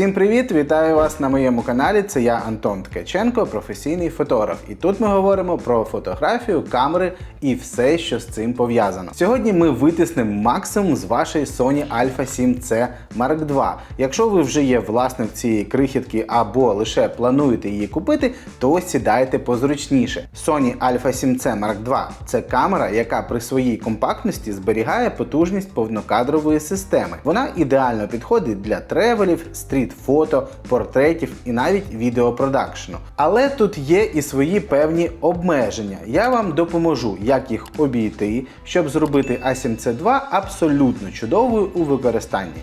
Всім привіт! Вітаю вас на моєму каналі. Це я Антон Ткаченко, професійний фотограф. І тут ми говоримо про фотографію, камери і все, що з цим пов'язано. Сьогодні ми витиснемо максимум з вашої Sony Alpha 7C Mark II. Якщо ви вже є власник цієї крихітки або лише плануєте її купити, то сідайте позручніше. Sony Alpha 7C Mark II – це камера, яка при своїй компактності зберігає потужність повнокадрової системи. Вона ідеально підходить для тревелів, стріт-фото, портретів і навіть відеопродакшну. Але тут є і свої певні обмеження. Я вам допоможу, як їх обійти, щоб зробити A7C2 абсолютно чудовою у використанні.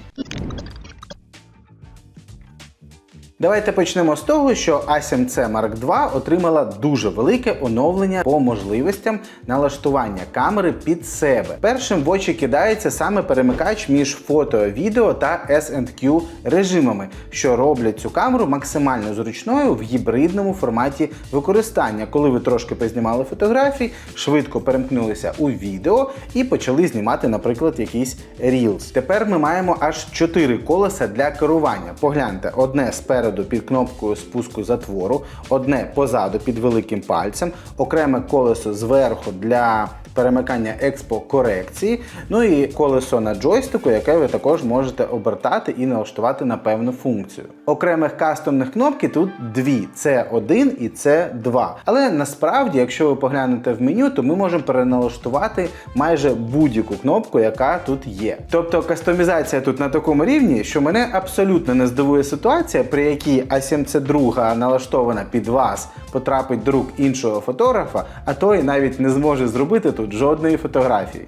Давайте почнемо з того, що A7C Mark II отримала дуже велике оновлення по можливостям налаштування камери під себе. Першим в очі кидається саме перемикач між фото, відео та S&Q режимами, що роблять цю камеру максимально зручною в гібридному форматі використання, коли ви трошки познімали фотографії, швидко перемкнулися у відео і почали знімати, наприклад, якийсь Reels. Тепер ми маємо аж 4 колеса для керування. Погляньте, одне спереду під кнопкою спуску затвору, одне позаду під великим пальцем, окреме колесо зверху для перемикання експо корекції, ну і колесо на джойстику, яке ви також можете обертати і налаштувати на певну функцію. Окремих кастомних кнопки тут дві: це 1 і це 2. Але насправді, якщо ви поглянете в меню, то ми можемо переналаштувати майже будь-яку кнопку, яка тут є. Тобто кастомізація тут на такому рівні, що мене абсолютно не здивує ситуація, при якій A7C2 налаштована під вас, потрапить до рук іншого фотографа, а той навіть не зможе зробити тут жодної фотографії.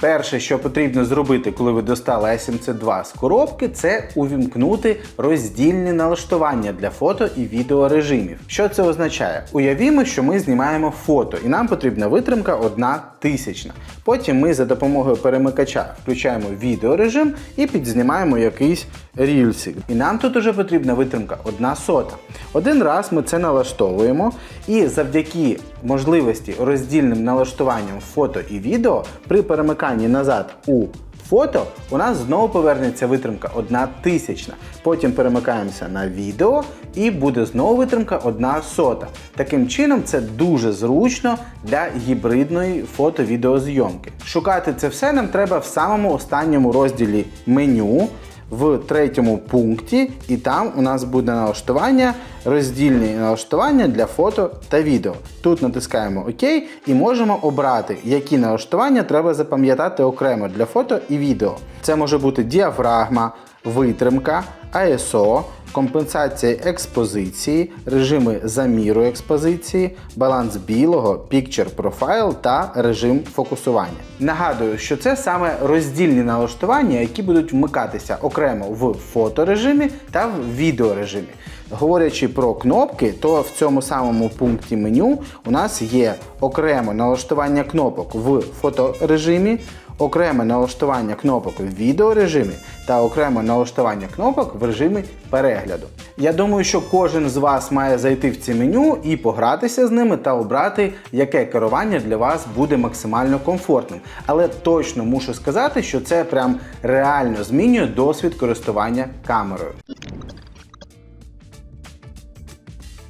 Перше, що потрібно зробити, коли ви достали A7C2 з коробки, це увімкнути роздільні налаштування для фото і відео режимів. Що це означає? Уявімо, що ми знімаємо фото, і нам потрібна витримка 1 тисячна. Потім ми за допомогою перемикача включаємо відеорежим і підзнімаємо якийсь рільсик. І нам тут уже потрібна витримка 1 сота. Один раз ми це налаштовуємо, і завдяки можливості роздільним налаштуванням фото і відео при перемиканні назад у фото у нас знову повернеться витримка 1 тисячна. Потім перемикаємося на відео і буде знову витримка 1 сота. Таким чином, це дуже зручно для гібридної фото-відеозйомки. Шукати це все нам треба в самому останньому розділі меню. В третьому пункті, і там у нас буде налаштування, роздільні налаштування для фото та відео. Тут натискаємо ОК і можемо обрати, які налаштування треба запам'ятати окремо для фото і відео. Це може бути діафрагма, витримка, ISO, компенсація експозиції, режими заміру експозиції, баланс білого, Picture Profile та режим фокусування. Нагадую, що це саме роздільні налаштування, які будуть вмикатися окремо в фоторежимі та в відеорежимі. Говорячи про кнопки, то в цьому самому пункті меню у нас є окреме налаштування кнопок в фоторежимі, окреме налаштування кнопок в відеорежимі та окреме налаштування кнопок в режимі перегляду. Я думаю, що кожен з вас має зайти в ці меню і погратися з ними та обрати, яке керування для вас буде максимально комфортним. Але точно мушу сказати, що це прям реально змінює досвід користування камерою.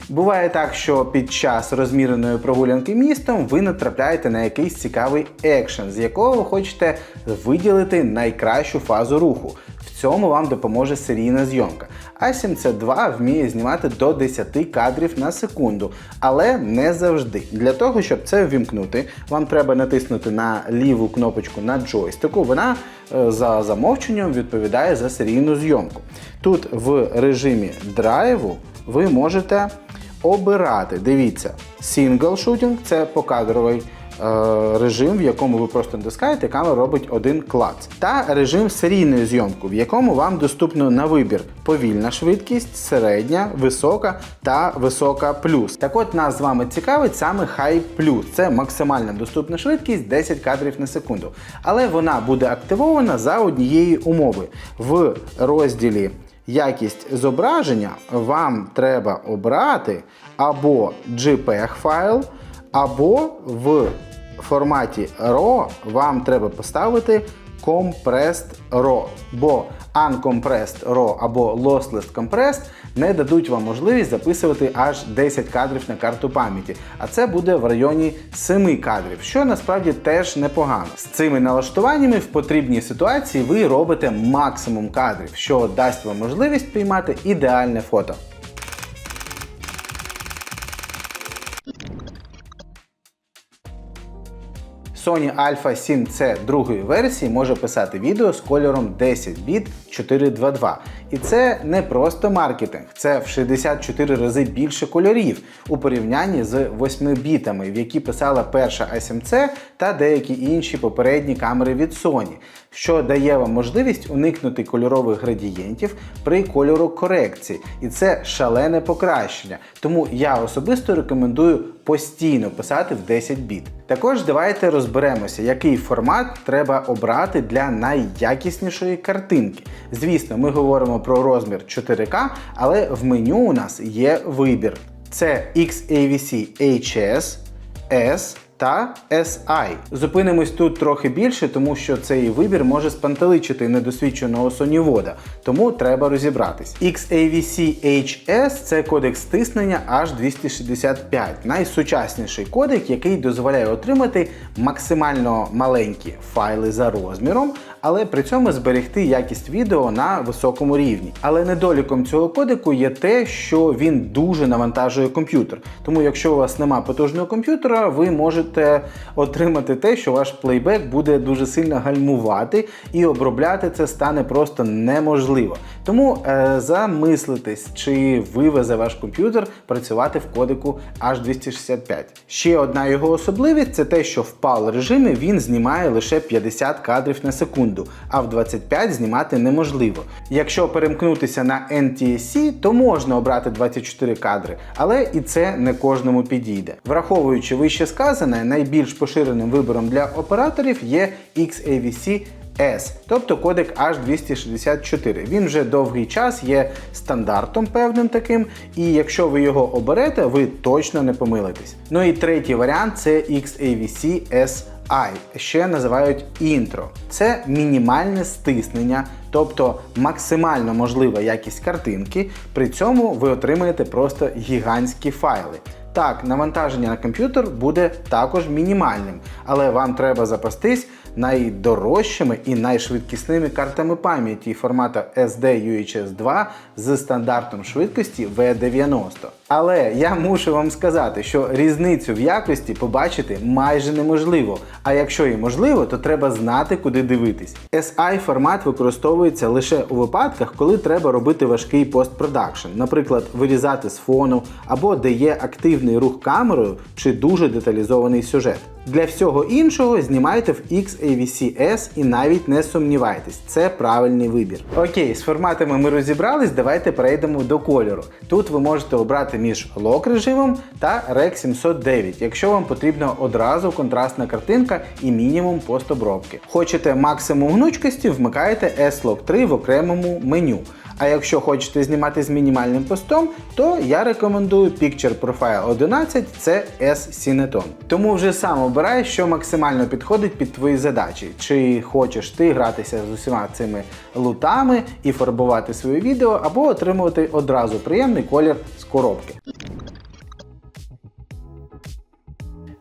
Буває так, що під час розміреної прогулянки містом ви натрапляєте на якийсь цікавий екшен, з якого ви хочете виділити найкращу фазу руху. В цьому вам допоможе серійна зйомка. A7C2 вміє знімати до 10 кадрів на секунду, але не завжди. Для того, щоб це ввімкнути, вам треба натиснути на ліву кнопочку на джойстику. Вона е, за замовченням відповідає за серійну зйомку. Тут в режимі драйву ви можете обирати. Дивіться, single shooting – це покадровий е, режим, в якому ви просто натискаєте, камера робить один клац. Та режим серійної зйомки, в якому вам доступно на вибір повільна швидкість, середня, висока та висока плюс. Так от нас з вами цікавить саме High Plus. Це максимальна доступна швидкість 10 кадрів на секунду. Але вона буде активована за однієї умови. В розділі якість зображення вам треба обрати або JPEG файл, або в форматі RAW вам треба поставити Compressed RAW, бо Uncompressed RAW або Lossless Compressed не дадуть вам можливість записувати аж 10 кадрів на карту пам'яті, а це буде в районі 7 кадрів, що насправді теж непогано. З цими налаштуваннями в потрібній ситуації ви робите максимум кадрів, що дасть вам можливість піймати ідеальне фото. Sony Alpha 7C другої версії може писати відео з кольором 10 біт 422. І це не просто маркетинг, це в 64 рази більше кольорів у порівнянні з 8 бітами, в які писала перша A7C та деякі інші попередні камери від Sony, що дає вам можливість уникнути кольорових градієнтів при кольорокорекції. І це шалене покращення. Тому я особисто рекомендую постійно писати в 10 біт. Також давайте розберемося, який формат треба обрати для найякіснішої картинки. Звісно, ми говоримо про розмір 4К, але в меню у нас є вибір. Це XAVC HS, S та SI. Зупинимось тут трохи більше, тому що цей вибір може спантеличити недосвідченого сонівода, тому треба розібратись. XAVC HS це кодек стиснення H265, найсучасніший кодек, який дозволяє отримати максимально маленькі файли за розміром, але при цьому зберегти якість відео на високому рівні. Але недоліком цього кодеку є те, що він дуже навантажує комп'ютер. Тому, якщо у вас нема потужного комп'ютера, ви можете отримати те, що ваш плейбек буде дуже сильно гальмувати, і обробляти це стане просто неможливо. Тому е, замислитесь, чи вивезе ваш комп'ютер працювати в кодеку H265. Ще одна його особливість це те, що в PAL режимі він знімає лише 50 кадрів на секунду, а в 25 знімати неможливо. Якщо перемкнутися на NTSC, то можна обрати 24 кадри, але і це не кожному підійде. Враховуючи вище сказане, найбільш поширеним вибором для операторів є XAVC S, тобто кодек H264. Він вже довгий час є стандартом певним таким, і якщо ви його оберете, ви точно не помилитесь. Ну і третій варіант це XAVC SI, ще називають інтро. Це мінімальне стиснення, тобто максимально можлива якість картинки, при цьому ви отримаєте просто гігантські файли. Так, навантаження на комп'ютер буде також мінімальним, але вам треба запастись найдорожчими і найшвидкісними картами пам'яті формату SD UHS 2 з стандартом швидкості V90. Але я мушу вам сказати, що різницю в якості побачити майже неможливо. А якщо і можливо, то треба знати, куди дивитись. SI формат використовується лише у випадках, коли треба робити важкий постпродакшн, наприклад, вирізати з фону або де є активний рух камерою чи дуже деталізований сюжет. Для всього іншого знімайте в XAVC-S і навіть не сумнівайтесь, це правильний вибір. Окей, з форматами ми розібрались, давайте перейдемо до кольору. Тут ви можете обрати між лок режимом та REC 709, якщо вам потрібна одразу контрастна картинка і мінімум постобробки. Хочете максимум гнучкості, вмикаєте S-Log 3 в окремому меню. А якщо хочете знімати з мінімальним постом, то я рекомендую Picture Profile 11 це S-Cineton. Тому вже сам обирай, що максимально підходить під твої задачі. Чи хочеш ти гратися з усіма цими лутами і фарбувати своє відео, або отримувати одразу приємний колір з коробки.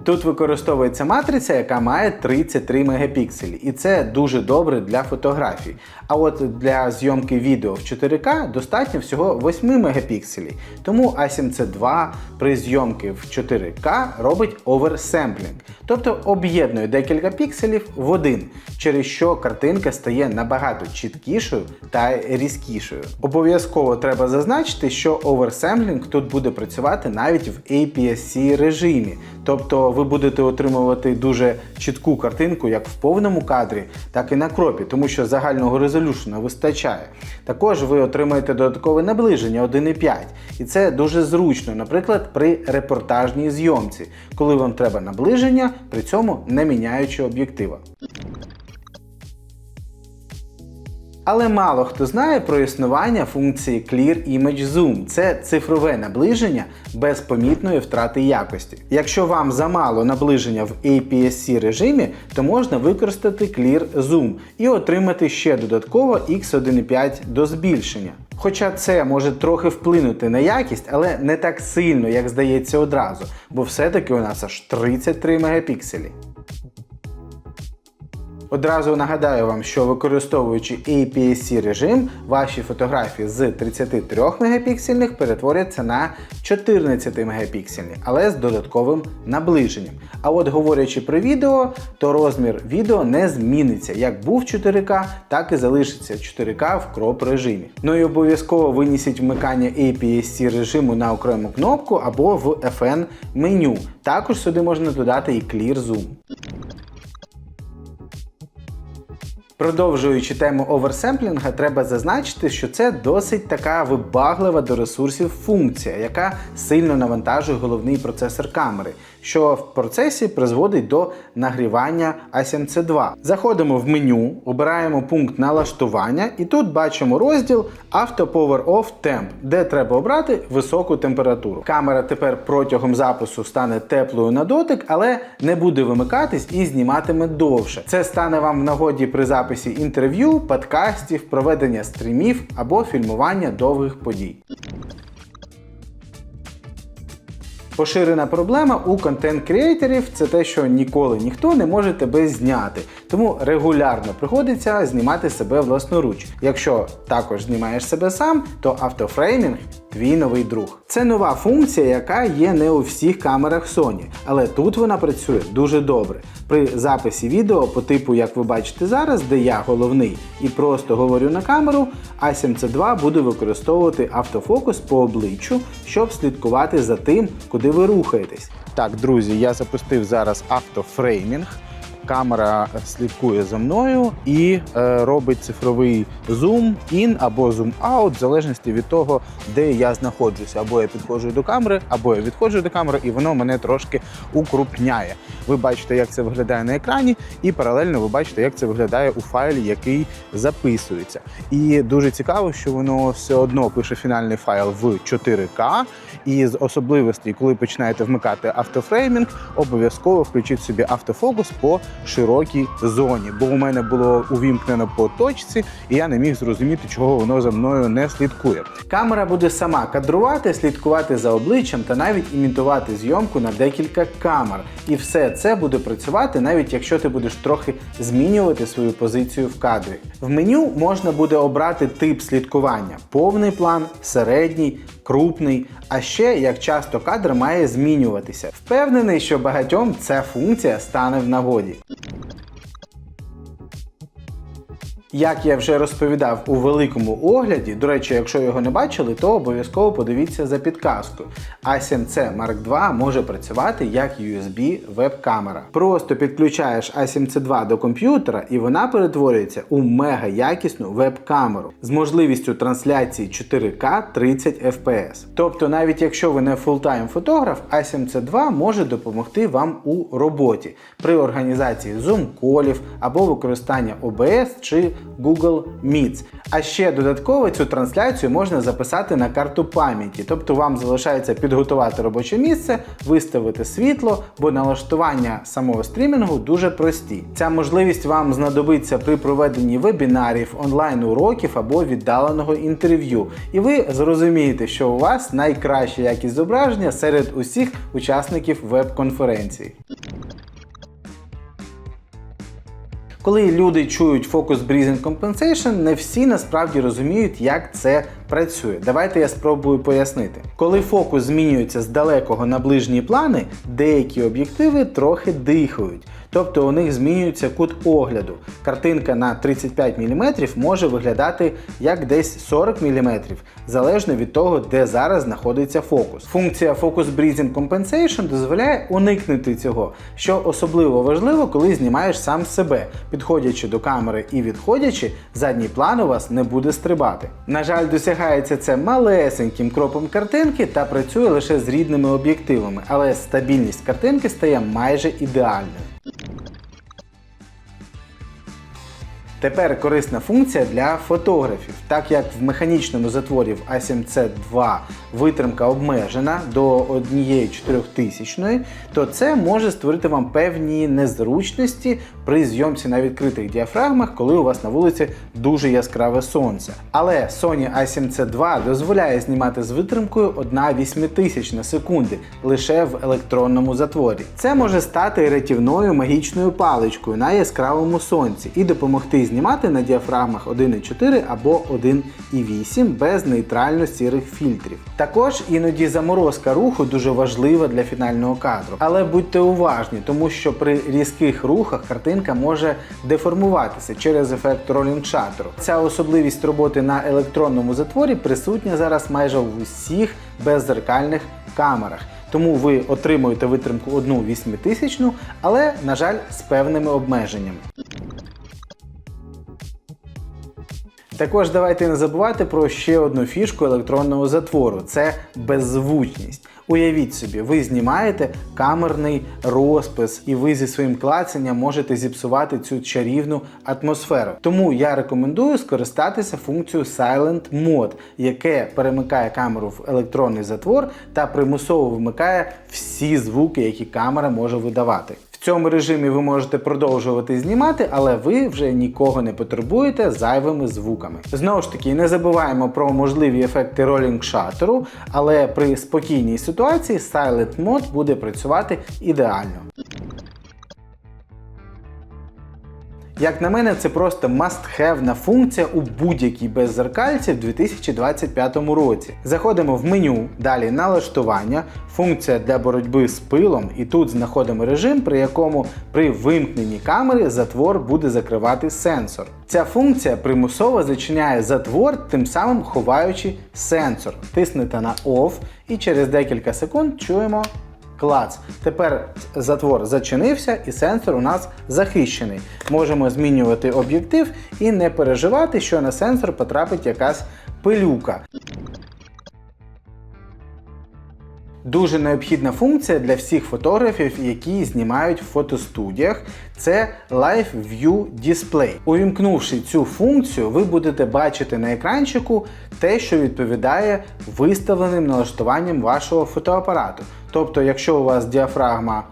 Тут використовується матриця, яка має 33 мегапікселі, і це дуже добре для фотографій. А от для зйомки відео в 4К достатньо всього 8 мегапікселів. Тому A7C2 при зйомці в 4К робить оверсемплінг, тобто об'єднує декілька пікселів в один, через що картинка стає набагато чіткішою та різкішою. Обов'язково треба зазначити, що оверсемплінг тут буде працювати навіть в APS-C режимі. Тобто ви будете отримувати дуже чітку картинку як в повному кадрі, так і на кропі, тому що загального резолюшена вистачає. Також ви отримаєте додаткове наближення 1,5. І це дуже зручно, наприклад, при репортажній зйомці, коли вам треба наближення, при цьому не міняючи об'єктива. Але мало хто знає про існування функції Clear Image Zoom. Це цифрове наближення без помітної втрати якості. Якщо вам замало наближення в APS-C режимі, то можна використати Clear Zoom і отримати ще додатково X1.5 до збільшення. Хоча це може трохи вплинути на якість, але не так сильно, як здається одразу, бо все-таки у нас аж 33 мегапікселі. Одразу нагадаю вам, що використовуючи APS-C режим, ваші фотографії з 33 мегапіксельних перетворяться на 14 мегапіксельні, але з додатковим наближенням. А от говорячи про відео, то розмір відео не зміниться. Як був 4К, так і залишиться 4К в кроп режимі. Ну і обов'язково винісіть вмикання APS-C режиму на окрему кнопку або в FN меню. Також сюди можна додати і Clear Zoom. Продовжуючи тему оверсемплінга, треба зазначити, що це досить така вибаглива до ресурсів функція, яка сильно навантажує головний процесор камери, що в процесі призводить до нагрівання A7C2. Заходимо в меню, обираємо пункт налаштування, і тут бачимо розділ Auto Power Off Temp, де треба обрати високу температуру. Камера тепер протягом запису стане теплою на дотик, але не буде вимикатись і зніматиме довше. Це стане вам в нагоді при записі інтерв'ю, подкастів, проведення стрімів або фільмування довгих подій. Поширена проблема у контент-креаторів це те, що ніколи ніхто не може тебе зняти, тому регулярно приходиться знімати себе власноруч. Якщо також знімаєш себе сам, то автофреймінг твій новий друг. Це нова функція, яка є не у всіх камерах Sony, але тут вона працює дуже добре. При записі відео по типу, як ви бачите зараз, де я головний і просто говорю на камеру, A7C2 буде використовувати автофокус по обличчю, щоб слідкувати за тим, куди ви рухаєтесь. Так, друзі, я запустив зараз автофреймінг. Камера слідкує за мною і е, робить цифровий зум ін або зум аут, в залежності від того, де я знаходжуся. Або я підходжу до камери, або я відходжу до камери, і воно мене трошки укрупняє. Ви бачите, як це виглядає на екрані, і паралельно ви бачите, як це виглядає у файлі, який записується. І дуже цікаво, що воно все одно пише фінальний файл в 4К. І з особливостей, коли починаєте вмикати автофреймінг, обов'язково включіть собі автофокус по широкій зоні, бо у мене було увімкнено по точці, і я не міг зрозуміти, чого воно за мною не слідкує. Камера буде сама кадрувати, слідкувати за обличчям та навіть імітувати зйомку на декілька камер. І все це буде працювати, навіть якщо ти будеш трохи змінювати свою позицію в кадрі. В меню можна буде обрати тип слідкування: повний план, середній, крупний, а ще як часто кадр має змінюватися. Впевнений, що багатьом ця функція стане в нагоді. Як я вже розповідав у великому огляді, до речі, якщо його не бачили, то обов'язково подивіться за підказкою. A7C Mark II може працювати як USB веб-камера. Просто підключаєш A7C2 до комп'ютера і вона перетворюється у мега якісну веб-камеру з можливістю трансляції 4К 30 FPS. Тобто, навіть якщо ви не фултайм фотограф, A7C2 може допомогти вам у роботі при організації зум-колів або використання OBS чи Google Meets. А ще додатково цю трансляцію можна записати на карту пам'яті, тобто вам залишається підготувати робоче місце, виставити світло, бо налаштування самого стрімінгу дуже прості. Ця можливість вам знадобиться при проведенні вебінарів, онлайн-уроків або віддаленого інтерв'ю. І ви зрозумієте, що у вас найкраща якість зображення серед усіх учасників веб-конференції. Коли люди чують Focus Breathing Compensation, не всі насправді розуміють, як це працює. Давайте я спробую пояснити. Коли фокус змінюється з далекого на ближні плани, деякі об'єктиви трохи дихають. Тобто у них змінюється кут огляду. Картинка на 35 мм може виглядати як десь 40 мм, залежно від того, де зараз знаходиться фокус. Функція Focus Breathing Compensation дозволяє уникнути цього, що особливо важливо, коли знімаєш сам себе. Підходячи до камери і відходячи, задній план у вас не буде стрибати. На жаль, досягається це малесеньким кропом картинки та працює лише з рідними об'єктивами, але стабільність картинки стає майже ідеальною. Тепер корисна функція для фотографів, так як в механічному затворі в A7C2 витримка обмежена до 1,4000, то це може створити вам певні незручності при зйомці на відкритих діафрагмах, коли у вас на вулиці дуже яскраве сонце. Але Sony A7C2 дозволяє знімати з витримкою 1,8000 на секунди лише в електронному затворі. Це може стати рятівною магічною паличкою на яскравому сонці і допомогти знімати на діафрагмах 1,4 або 1,8 без нейтрально-сірих фільтрів. Також іноді заморозка руху дуже важлива для фінального кадру. Але будьте уважні, тому що при різких рухах картинка може деформуватися через ефект ролінг шатеру. Ця особливість роботи на електронному затворі присутня зараз майже в усіх беззеркальних камерах. Тому ви отримуєте витримку 1,8000, але, на жаль, з певними обмеженнями. Також давайте не забувати про ще одну фішку електронного затвору це беззвучність. Уявіть собі, ви знімаєте камерний розпис, і ви зі своїм клацанням можете зіпсувати цю чарівну атмосферу. Тому я рекомендую скористатися функцією Silent Mode, яке перемикає камеру в електронний затвор та примусово вимикає всі звуки, які камера може видавати. Цьому режимі ви можете продовжувати знімати, але ви вже нікого не потребуєте зайвими звуками. Знову ж таки, не забуваємо про можливі ефекти ролінг шатеру, але при спокійній ситуації Silent Mode буде працювати ідеально. Як на мене, це просто must-have функція у будь-якій беззеркальці в 2025 році. Заходимо в меню, далі налаштування, функція для боротьби з пилом, і тут знаходимо режим, при якому при вимкненні камери затвор буде закривати сенсор. Ця функція примусово зачиняє затвор, тим самим ховаючи сенсор. Тиснете на OFF і через декілька секунд чуємо Клац. Тепер затвор зачинився і сенсор у нас захищений. Можемо змінювати об'єктив і не переживати, що на сенсор потрапить якась пилюка. Дуже необхідна функція для всіх фотографів, які знімають в фотостудіях, це Live View Display. Увімкнувши цю функцію, ви будете бачити на екранчику те, що відповідає виставленим налаштуванням вашого фотоапарату. Тобто, якщо у вас діафрагма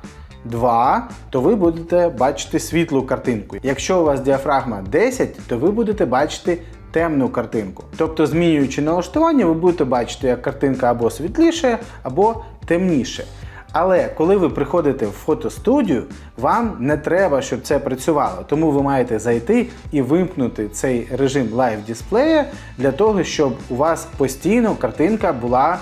2, то ви будете бачити світлу картинку. Якщо у вас діафрагма 10, то ви будете бачити темну картинку. Тобто, змінюючи налаштування, ви будете бачити, як картинка або світліше, або темніше. Але коли ви приходите в фотостудію, вам не треба, щоб це працювало. Тому ви маєте зайти і вимкнути цей режим лайв дисплея для того, щоб у вас постійно картинка була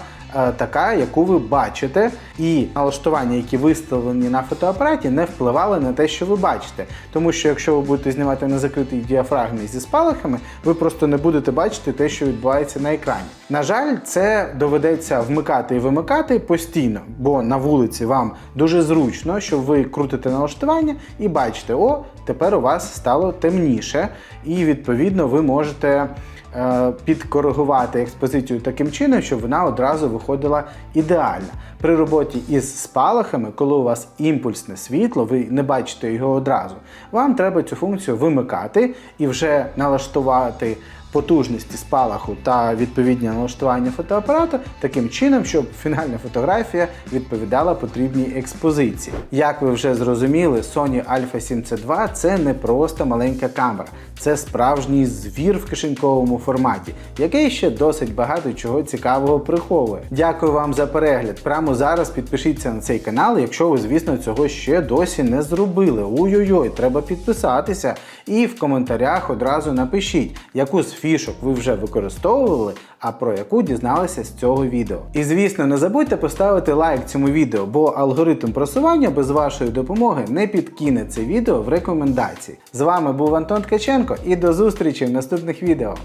така, яку ви бачите, і налаштування, які виставлені на фотоапараті, не впливали на те, що ви бачите. Тому що якщо ви будете знімати на закритій діафрагмі зі спалахами, ви просто не будете бачити те, що відбувається на екрані. На жаль, це доведеться вмикати і вимикати постійно, бо на вулиці вам дуже зручно, що ви крутите налаштування і бачите, о, тепер у вас стало темніше, і відповідно ви можете. Е, Підкоригувати експозицію таким чином, щоб вона одразу виходила ідеально. При роботі із спалахами, коли у вас імпульсне світло, ви не бачите його одразу. Вам треба цю функцію вимикати і вже налаштувати потужності спалаху та відповідні налаштування фотоапарату таким чином, щоб фінальна фотографія відповідала потрібній експозиції. Як ви вже зрозуміли, Sony Alpha 7C2 це не просто маленька камера, це справжній звір в кишеньковому форматі, який ще досить багато чого цікавого приховує. Дякую вам за перегляд. Прямо зараз підпишіться на цей канал, якщо ви, звісно, цього ще досі не зробили. Ой-ой-ой, треба підписатися. І в коментарях одразу напишіть, яку з фішок ви вже використовували, а про яку дізналися з цього відео. І звісно, не забудьте поставити лайк цьому відео, бо алгоритм просування без вашої допомоги не підкине це відео в рекомендації. З вами був Антон Ткаченко і до зустрічі в наступних відео.